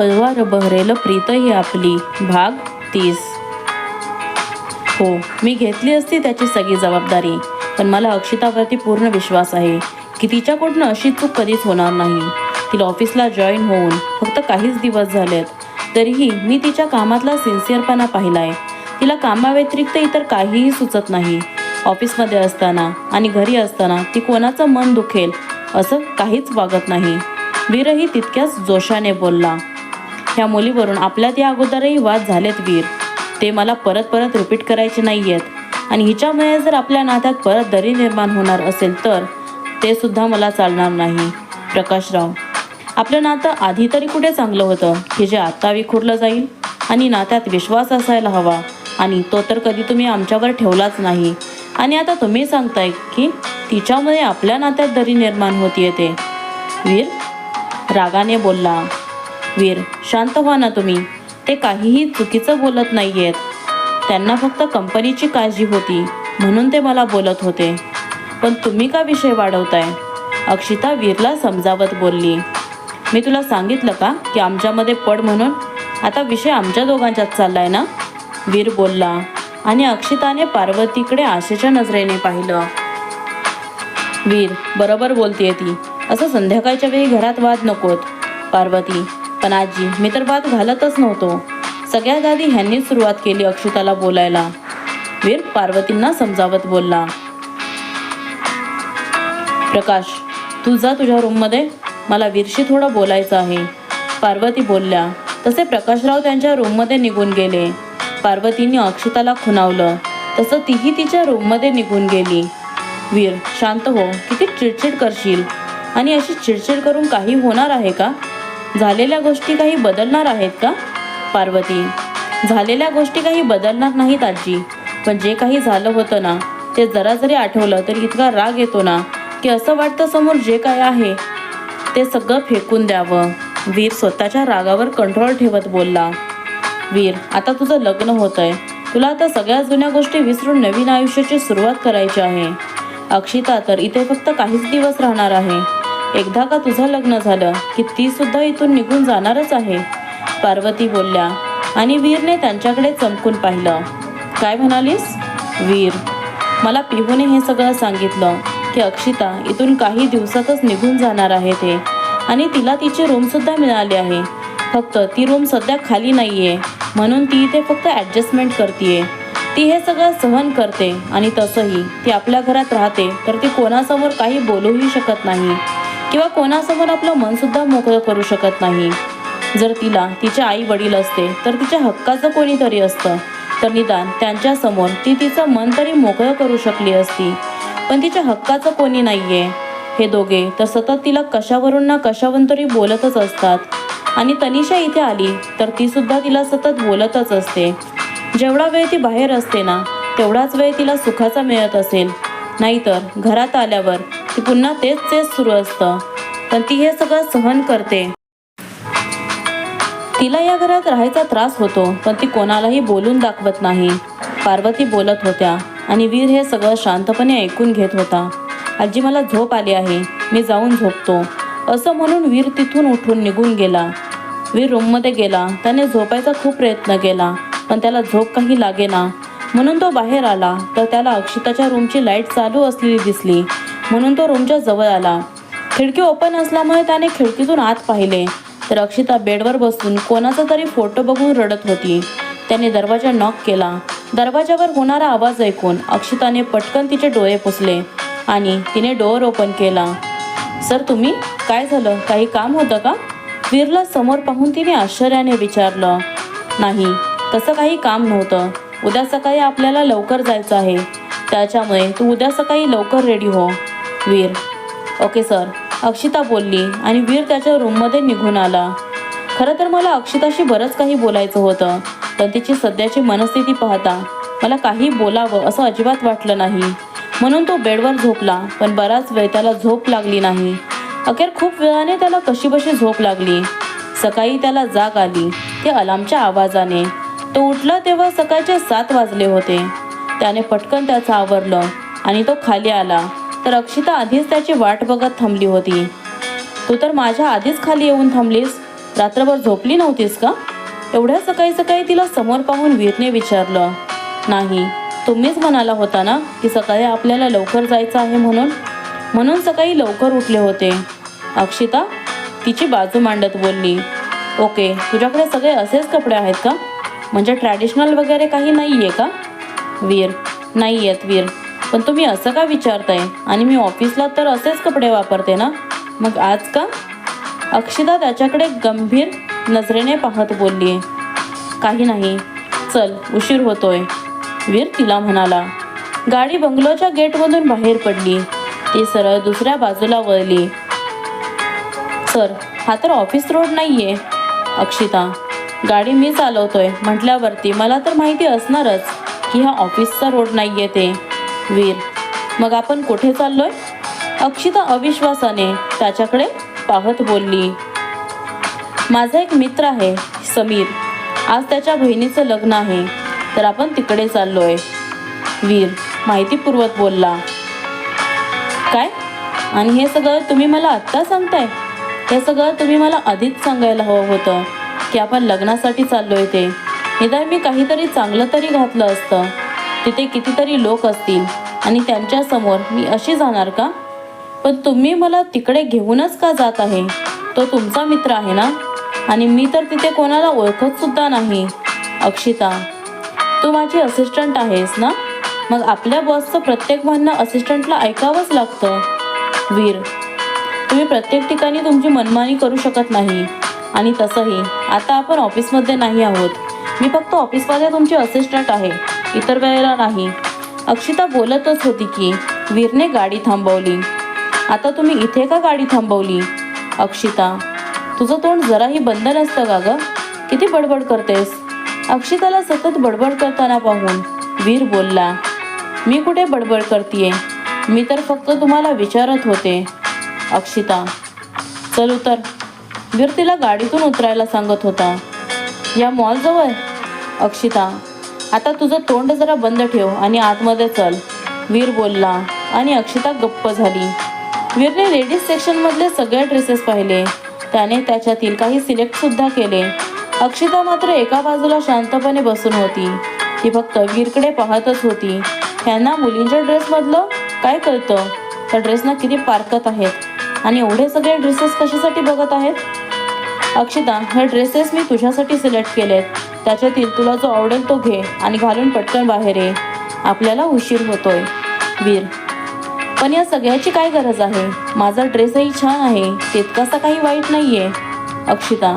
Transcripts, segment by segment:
फळवार बहरेल प्रीत ही आपली भाग तीस. हो मी घेतली असती त्याची सगळी जबाबदारी पण मला अक्षितावरती पूर्ण विश्वास आहे की तिच्याकडून अशी चूक कधीच होणार नाही. तिला ऑफिसला जॉईन होऊन फक्त काहीच दिवस झालेत तरीही मी तिच्या कामातला सिन्सिअरपणा पाहिलाय. तिला कामाव्यतिरिक्त इतर काहीही सुचत नाही. ऑफिसमध्ये असताना आणि घरी असताना ती कोणाचं मन दुखेल असं काहीच वागत नाही. वीरही तितक्याच जोशाने बोलला ह्या मुलीवरून आपल्यात या अगोदरही वाद झालेत वीर. ते मला परत परत रिपीट करायचे नाही आहेत आणि हिच्यामुळे जर आपल्या नात्यात परत दरी निर्माण होणार असेल तर ते सुद्धा मला चालणार नाही. प्रकाशराव आपलं नातं आधी तरी कुठे चांगलं होतं? की जे आत्ता विखुरलं जाईल? आणि नात्यात विश्वास असायला हवा. आणि तो तर कधी तुम्ही आमच्यावर ठेवलाच नाही. आणि आता तुम्ही सांगताय की तिच्यामुळे आपल्या नात्यात दरी निर्माण होती ते. वीर रागाने बोलला वीर शांत व्हा ना तुम्ही. ते काहीही चुकीचं बोलत नाही आहेत त्यांना फक्त कंपनीची काळजी होती म्हणून ते मला बोलत होते. पण तुम्ही का विषय वाढवताय? अक्षिता वीरला समजावत बोलली. मी तुला सांगितलं का की आमच्यामध्ये पड म्हणून? आता विषय आमच्या दोघांच्यात चाललाय ना? वीर बोलला आणि अक्षिताने पार्वतीकडे आशेच्या नजरेने पाहिलं. वीर बरोबर बोलतीये ती. असं संध्याकाळच्या वेळी घरात वाद नकोत. पार्वती पण आजी मी तर बात घालतच नव्हतो. सगळ्यात आधी ह्यांनीच सुरुवात केली अक्षताला बोलायला. वीर पार्वतींना समजावत बोलला प्रकाश तू जा तुझ्या रूममध्ये. मला वीरशी थोडं बोलायचं आहे. पार्वती बोलल्या तसे प्रकाशराव त्यांच्या रूममध्ये निघून गेले. पार्वतीने अक्षताला खुणावलं तसं तीही तिच्या रूममध्ये निघून गेली. वीर शांत हो किती चिडचिड करशील. आणि अशी चिडचिड करून काही होणार आहे का? झालेल्या गोष्टी काही बदलणार आहेत का? पार्वती झालेल्या गोष्टी काही बदलणार नाहीत आजी. पण जे काही झालं होतं ना ते जरा जरी आठवलं तरी इतका राग येतो ना की असं वाटतं समोर जे काय आहे ते सगळं फेकून द्यावं. वीर स्वतःच्या रागावर कंट्रोल ठेवत बोलला. वीर आता तुझं लग्न होत आहे तुला आता सगळ्या जुन्या गोष्टी विसरून नवीन आयुष्याची सुरुवात करायची आहे. अक्षिता तर इथे फक्त काहीच दिवस राहणार आहे. एकदा का तुझं लग्न झालं की ती सुद्धा इथून निघून जाणारच आहे? पार्वती बोलल्या. आणि वीरने त्यांच्याकडे चमकून पाहिलं. काय म्हणालीस? वीर मला पिहूने हे सगळं सांगितलं की अक्षिता इथून काही दिवसातच निघून जाणार आहे ते. आणि तिला तिची रूमसुद्धा मिळाली आहे. फक्त ती रूम सध्या खाली नाही आहे म्हणून ती इथे फक्त ॲडजस्टमेंट करते ती हे सगळं सहन करते आणि तसंही. ती आपल्या घरात राहते तर ती कोणासमोर काही बोलूही शकत नाही. किंवा कोणासमोर आपलं मनसुद्धा मोकळं करू शकत नाही. जर तिला तिचे आई वडील असते तर तिच्या हक्काचं कोणीतरी असतं. तर निदान त्यांच्यासमोर ती तिचं मन तरी मोकळं करू शकली असती. पण तिच्या हक्काचं कोणी नाही आहे हे दोघे तर सतत तिला कशावरून ना कशावरून तरी बोलतच असतात. आणि तनिषा इथे आली तर तीसुद्धा तिला सतत बोलतच असते. जेवढा वेळ ती बाहेर असते ना तेवढाच वेळ तिला सुखाचा मिळत असेल. नाहीतर घरात आल्यावर पुन्हा तेच तेच सुरू असतं. पण ती हे सगळं सहन करते. तिला या घरात राहायचा त्रास होतो पण ती कोणालाही बोलून दाखवत नाही. पार्वती बोलत होत्या आणि वीर हे सगळं शांतपणे ऐकून घेत होता. आजी मला झोप आली आहे मी जाऊन झोपतो. असं म्हणून वीर तिथून उठून निघून गेला. वीर रूममध्ये गेला त्याने झोपायचा खूप प्रयत्न केला पण त्याला झोप काही लागेना. म्हणून तो बाहेर आला तर त्याला अक्षिताच्या रूमची लाइट चालू असलेली दिसली. म्हणून तो रूमच्या जवळ आला. खिडकी ओपन असल्यामुळे त्याने खिडकीतून आत पाहिले. तर अक्षिता बेडवर बसून कोणाचा तरी फोटो बघून रडत होती. त्याने दरवाजा नॉक केला. दरवाजावर होणारा आवाज ऐकून अक्षिताने पटकन तिचे डोळे पुसले आणि तिने डोअर ओपन केला. सर तुम्ही? काय झालं? काही काम होतं का? वीरला समोर पाहून तिने आश्चर्याने विचारलं. नाही तसं काही काम नव्हतं. उद्या सकाळी आपल्याला लवकर जायचं आहे. त्याच्यामुळे तू उद्या सकाळी लवकर रेडी हो. वीर. Okay sir. अक्षिता बोलली आणि वीर त्याच्या रूममध्ये निघून आला. खरं तर मला अक्षिताशी बरंच काही बोलायचं होतं पण तिची सध्याची मनस्थिती पाहता मला काही बोलावं असं अजिबात वाटलं नाही. म्हणून तो बेडवर झोपला पण बराच वेळ त्याला झोप लागली नाही. अखेर खूप वेळाने त्याला कशीबशी झोप लागली. सकाळी त्याला जाग आली ते अलार्मच्या आवाजाने. तो उठला तेव्हा सकाळचे सात वाजले होते. त्याने पटकन त्याचं आवरलं आणि तो खाली आला. तर अक्षिता आधीच त्याची वाट बघत थांबली होती. तू तर माझ्या आधीच खाली येऊन थांबलीस. रात्रभर झोपली नव्हतीस का? एवढ्या सकाळी सकाळी तिला समोर पाहून वीरने विचारलं. नाही तुम्हीच म्हणाला होता ना की सकाळी आपल्याला लवकर जायचं आहे म्हणून? म्हणून सकाळी लवकर उठले होते. अक्षिता तिची बाजू मांडत बोलली. ओके तुझ्याकडे सगळे असेच कपडे आहेत का? म्हणजे ट्रॅडिशनल वगैरे काही नाही आहे का? वीर नाही आहेत वीर. पण तुम्ही असं का विचारताय? आणि मी ऑफिसला तर असेच कपडे वापरते ना? मग आज का? अक्षिता त्याच्याकडे गंभीर नजरेने पाहत बोलली काही नाही. चल उशीर होतोय. वीर तिला म्हणाला. गाडी बंगलोच्या गेटमधून बाहेर पडली. ती सरळ दुसऱ्या बाजूला वळली. सर हा तर ऑफिस रोड नाहीये अक्षिता. गाडी मी चालवतोय. म्हटल्यावरती मला तर माहिती असणारच की हा ऑफिसचा रोड नाहीये ते. वीर. मग आपण कुठे चाललोय? अक्षिता अविश्वासाने त्याच्याकडे पाहत बोलली. माझा एक मित्र आहे समीर. आज त्याच्या बहिणीचं लग्न आहे. तर आपण तिकडे चाललोय. वीर माहितीपूर्वक बोलला. काय? आणि हे सगळं तुम्ही मला आत्ता सांगताय? हे सगळं तुम्ही मला आधीच सांगायला हवं होतं की आपण लग्नासाठी चाललोय ते. निदान मी काहीतरी चांगलं तरी घातलं असतं. तिथे कितीतरी लोक असतील. आणि त्यांच्यासमोर मी अशी जाणार का? पण तुम्ही मला तिकडे घेऊनच का जात आहे? तो तुमचा मित्र आहे ना? आणि मी तर तिथे कोणाला ओळखत सुद्धा नाही. अक्षिता तू माझी असिस्टंट आहेस ना? मग आपल्या बॉसचं प्रत्येक म्हणणं असिस्टंटला ऐकावंच लागतं. वीर तुम्ही प्रत्येक ठिकाणी तुमची मनमानी करू शकत नाही. आणि तसंही आता आपण ऑफिसमध्ये नाही आहोत. मी फक्त ऑफिसमध्ये तुमची असिस्टंट आहे. इतर वेळेला नाही. अक्षिता बोलतच होती की वीरने गाडी थांबवली. आता तुम्ही इथे का गाडी थांबवली? अक्षिता तुझं तोंड जराही बंद नसतं का गं? किती बडबड करतेस? अक्षिताला सतत बडबड करताना पाहून वीर बोलला मी कुठे बडबड करतीये? मी तर फक्त तुम्हाला विचारत होते. अक्षिता चल उतर. वीर तिला गाडीतून उतरायला सांगत होता या मॉलजवळ? अक्षिता आता तुझं तोंड जरा बंद ठेव आणि आतमध्ये चल. वीर बोलला आणि अक्षिता गप्प झाली. वीरने लेडीज सेक्शनमधले सगळे ड्रेसेस पाहिले. त्याने त्याच्यातील काही सिलेक्टसुद्धा केले. अक्षिता मात्र एका बाजूला शांतपणे बसून होती. ती फक्त वीरकडे पाहतच होती. ह्यांना मुलींच्या ड्रेसमधलं काय कळतं? त्या ड्रेसना किती पारकत आहेत? आणि एवढे सगळे ड्रेसेस कशासाठी बघत आहेत? अक्षिता हे ड्रेसेस मी तुझ्यासाठी सिलेक्ट केलेत. त्याच्यातील तुला जो आवडेल तो घे आणि घालून पटकन बाहेर ये. आपल्याला उशीर होतोय. वीर पण या सगळ्याची काय गरज आहे? माझा ड्रेसही छान आहे तितकासा काही वाईट नाही आहे अक्षिता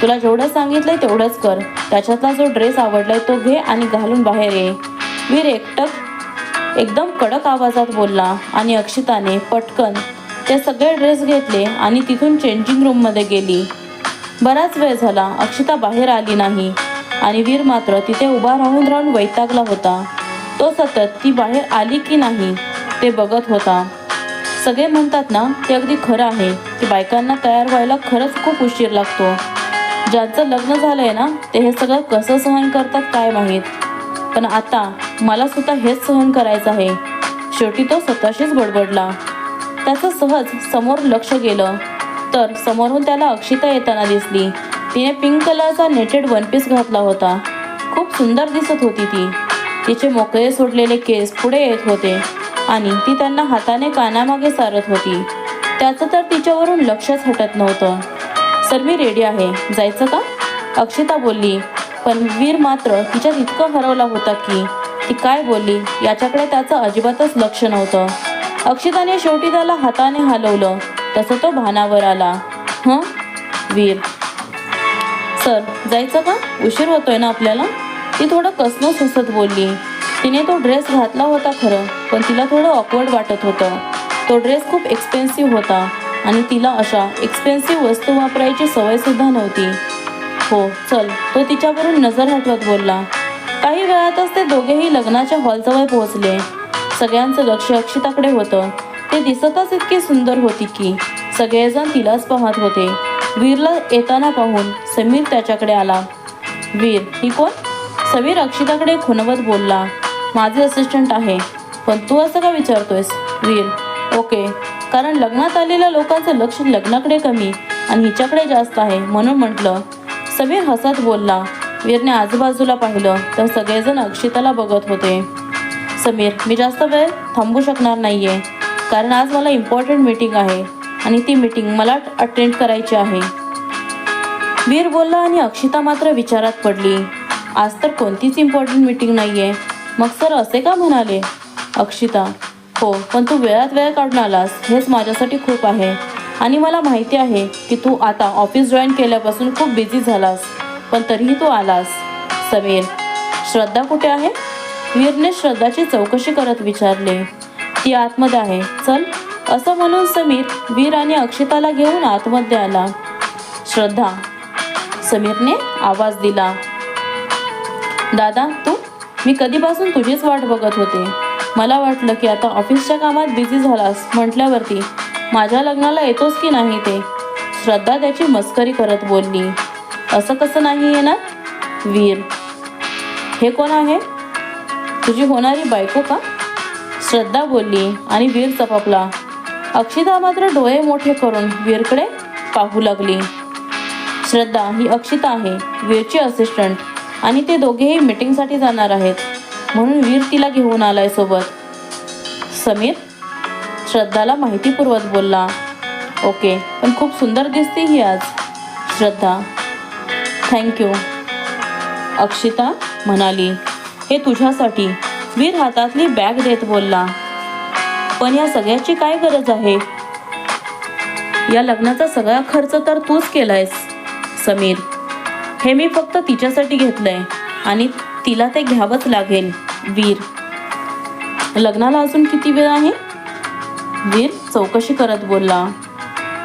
तुला जेवढं सांगितलंय तेवढंच कर. त्याच्यातला जो ड्रेस आवडलाय तो घे आणि घालून बाहेर ये. वीर एकटक एकदम कडक आवाजात बोलला आणि अक्षिताने पटकन ते सगळे ड्रेस घेतले आणि तिथून चेंजिंग रूममध्ये गेली. बराच वेळ झाला अक्षिता बाहेर आली नाही. आणि वीर मात्र तिथे उभा राहून राहून वैतागला होता. तो सतत ती बाहेर आली की नाही ते बघत होता. सगळे म्हणतात ना ते अगदी खरं आहे. की बायकांना तयार व्हायला खरंच खूप उशीर लागतो. ज्यांचं लग्न झालंय ना ते हे सगळं कसं सहन करतात काय माहीत. पण आता मला सुद्धा हेच सहन करायचं आहे. शेवटी तो स्वतःशीच बडबडला. त्याचं सहज समोर लक्ष गेलं. तर समोरून त्याला अक्षिता येताना दिसली. तिने पिंक कलरचा नेटेड वन पीस घातला होता. खूप सुंदर दिसत होती ती. तिचे मोकळे सोडलेले केस पुढे येत होते आणि ती त्यांना हाताने कानामागे सारत होती. त्याचं तर तिच्यावरून लक्षच हटत नव्हतं. सर मी रेडी आहे. जायचं का? अक्षिता बोलली. पण वीर मात्र तिच्यात इतकं हरवला होता की. ती काय बोलली? याच्याकडे त्याचं अजिबातच लक्ष नव्हतं. अक्षिताने शेवटी त्याला हाताने हलवलं. तसं तो भानावर आला. हं? वीर सर जायचं का? उशीर होतोय ना आपल्याला? ती थोडं कसनंच हसत बोलली. तिने तो ड्रेस घातला होता खरं पण तिला थोडं ऑकवर्ड वाटत होतं. तो ड्रेस खूप एक्सपेन्सिव्ह होता आणि तिला अशा एक्सपेन्सिव्ह वस्तू वापरायची सवय सुद्धा नव्हती. हो चल तो तिच्यावरून नजर हटवत बोलला. काही वेळातच ते दोघेही लग्नाच्या हॉलजवळ पोहोचले. सगळ्यांचं लक्ष अक्षिताकडे होतं. ते दिसतच इतकी सुंदर होती की सगळेजण तिलाच पाहत होते. वीरला येताना पाहून समीर त्याच्याकडे आला. वीर ही कोण? समीर अक्षिताकडे खुनवत बोलला. माझे असिस्टंट आहे पण तू असं का विचारतोयस? वीर ओके कारण लग्नात आलेल्या लोकांचं लक्ष लग्नाकडे कमी आणि हिच्याकडे जास्त आहे म्हणून म्हटलं. समीर हसत बोलला. वीरने आजूबाजूला पाहिलं तर सगळेजण अक्षिताला बघत होते. समीर मी जास्त वेळ थांबू शकणार नाही आहे कारण आज मला इम्पॉर्टंट मीटिंग आहे. आणि ती मीटिंग मला अटेंड करायची आहे. वीर बोलला आणि अक्षिता मात्र विचारात पडली. आज तर कोणतीच इम्पॉर्टंट मीटिंग नाही आहे मग सर असे का म्हणाले? अक्षिता हो पण तू वेळात वेळ काढून आलास. हेच माझ्यासाठी खूप आहे. आणि मला माहिती आहे की तू आता ऑफिस जॉईन केल्यापासून खूप बिझी झालास. पण तरीही तू आलास. समीर श्रद्धा कुठे आहे? वीरने श्रद्धाची चौकशी करत विचारले. ती आतमध्ये आहे. चल. असं म्हणून समीर वीर आणि अक्षिताला घेऊन आतमध्ये आला. श्रद्धा समीरने आवाज दिला. दादा तू? मी कधीपासून तुझीच वाट बघत होते. मला वाटलं की आता ऑफिसच्या कामात बिझी झालास म्हटल्यावरती माझ्या लग्नाला येतोस की नाही ते? श्रद्धा त्याची मस्करी करत बोलली. असं कसं नाही येणार वीर? हे कोण आहे? तुझी होणारी बायको का? श्रद्धा बोलली आणि वीर चपापला अक्षिता मात्र डोळे मोठे करून वीरकडे पाहू लागली. श्रद्धा ही अक्षिता आहे वीरची असिस्टंट आणि ते दोघेही मीटिंगसाठी जाणार आहेत. म्हणून वीर तिला घेऊन आलाय सोबत. समीर श्रद्धाला माहिती पुरवत बोलला. ओके पण खूप सुंदर दिसते ही आज. श्रद्धा थँक्यू अक्षिता म्हणाली हे तुझ्यासाठी. वीर हातातली बॅग देत बोलला. पण या सगळ्याची काय गरज आहे? या लग्नाचा सगळा खर्च तर तूच केलायस समीर. हे मी फक्त तिच्यासाठी घेतलंय आणि तिला ते घ्यावंच लागेल वीर. लग्नाला अजून किती वेळ आहे? वीर चौकशी करत बोलला.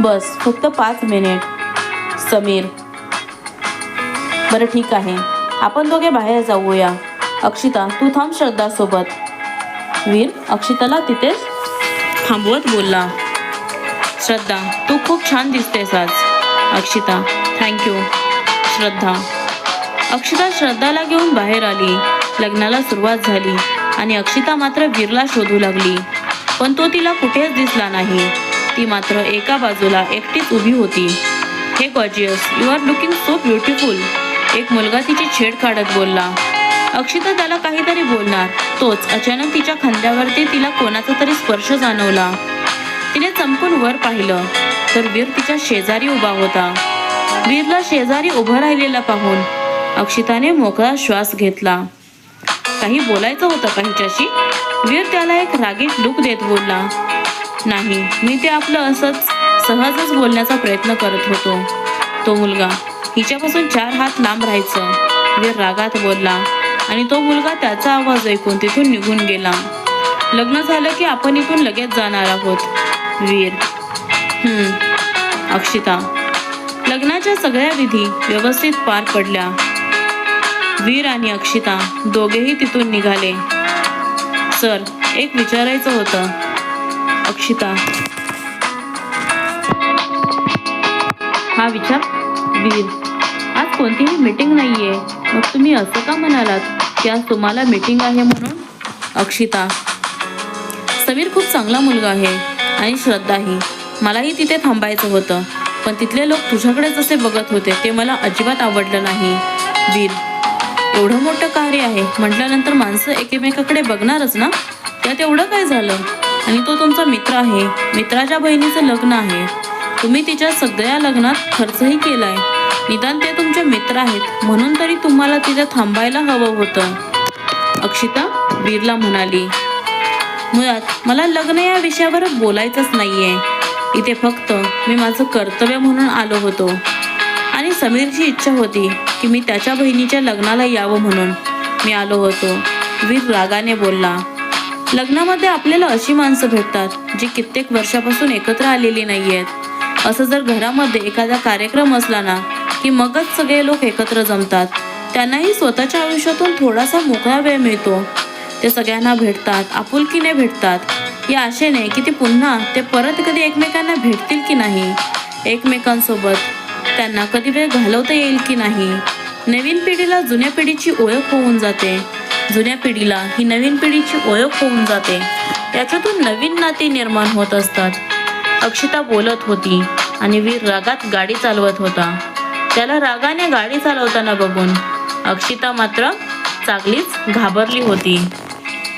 बस फक्त पाच मिनिट. समीर. बरं ठीक आहे. आपण दोघे बाहेर जाऊया. अक्षिता तू थांब श्रद्धासोबत. वीर अक्षिताला तिथेच थांबवत बोलला. श्रद्धा तू खूप छान दिसतेस आज. Akshita thank you Shraddha. Akshita श्रद्धाला घेऊन बाहेर आली. लग्नाला सुरुवात झाली आणि अक्षिता मात्र वीरला शोधू लागली. पण तो तिला कुठेच दिसला नाही. ती मात्र एका बाजूला एकटीच उभी होती. Hey gorgeous you are looking so beautiful एक मुलगा तिची छेड काढत बोलला. अक्षिता त्याला काहीतरी बोलणार. तोच अचानक तिच्या खांद्यावरती तिला कोणाचा तरी स्पर्श जाणवला. तिने चमकून वर पाहिलं तर वीर तिच्या शेजारी उभा होता. वीरला शेजारी उभं राहिलेला पाहून अक्षिताने मोकळा श्वास घेतला. काही बोलायचं होतं का हिच्याशी? वीर त्याला एक रागीट लुक देत बोलला. नाही मी ते आपलं असंच सहजच बोलण्याचा प्रयत्न करत होतो. तो मुलगा हिच्यापासून चार हात लांब राहायचं. वीर रागात बोलला. आणि तो मुलगा त्याचा आवाज ऐकून तिथून निघून गेला. लग्न झालं की आपण इथून लगेच जाणार आहोत वीर. हम्म अक्षिता. लग्नाच्या सगळ्या विधी व्यवस्थित पार पडल्या. वीर आणि अक्षिता दोघेही तिथून निघाले. सर एक विचारायचं होतं. अक्षिता. हा विचार वीर. आज कोणतीही मीटिंग नाहीये. मग तुम्ही असं का म्हणालात? की आज तुम्हाला मीटिंग आहे म्हणून अक्षिता. समीर खूप चांगला मुलगा आहे आणि श्रद्धाही. मलाही तिथे थांबायचं होतं पण तिथले लोक तुझ्याकडे जसे बघत होते ते मला अजिबात आवडलं नाही. वीर एवढं मोठं कार्य आहे म्हटल्यानंतर माणसं एकमेकाकडे बघणारच ना? त्यात एवढं काय झालं? आणि तो तुमचा मित्र आहे मित्राच्या बहिणीचं लग्न आहे. तुम्ही तिच्या सगळ्या लग्नात खर्चही केला आहे निदान ते तुमचे मित्र आहेत. म्हणून तरी तुम्हाला तिथे थांबायला हवं होतं. अक्षिता वीरला म्हणाली मुळात मला लग्न या विषयावर बोलायचंच नाहीये. इथे फक्त मी माझं कर्तव्य म्हणून आलो होतो. आणि समीरची इच्छा होती की मी त्याच्या बहिणीच्या लग्नाला यावं म्हणून. मी आलो होतो. वीर रागाने बोलला लग्नामध्ये आपल्याला अशी माणसं भेटतात जी कित्येक वर्षापासून एकत्र आलेली नाही आहेत असं जर घरामध्ये एखादा कार्यक्रम असला ना की मगच सगळे लोक एकत्र जमतात. त्यांनाही स्वतःच्या आयुष्यातून थोडासा मोकळा वेळ मिळतो. ते सगळ्यांना भेटतात आपुलकीने भेटतात. या आशेने की ते पुन्हा ते परत कधी एकमेकांना भेटतील की नाही एकमेकांसोबत. त्यांना कधी वेळ घालवता येईल की नाही. नवीन पिढीला जुन्या पिढीची ओळख होऊन जाते. जुन्या पिढीला ही नवीन पिढीची ओळख होऊन जाते. त्याच्यातून नवीन नाती निर्माण होत असतात. अक्षिता बोलत होती आणि वीर रागात गाडी चालवत होता. त्याला रागाने गाडी चालवताना बघून अक्षिता मात्र चांगलीच घाबरली होती.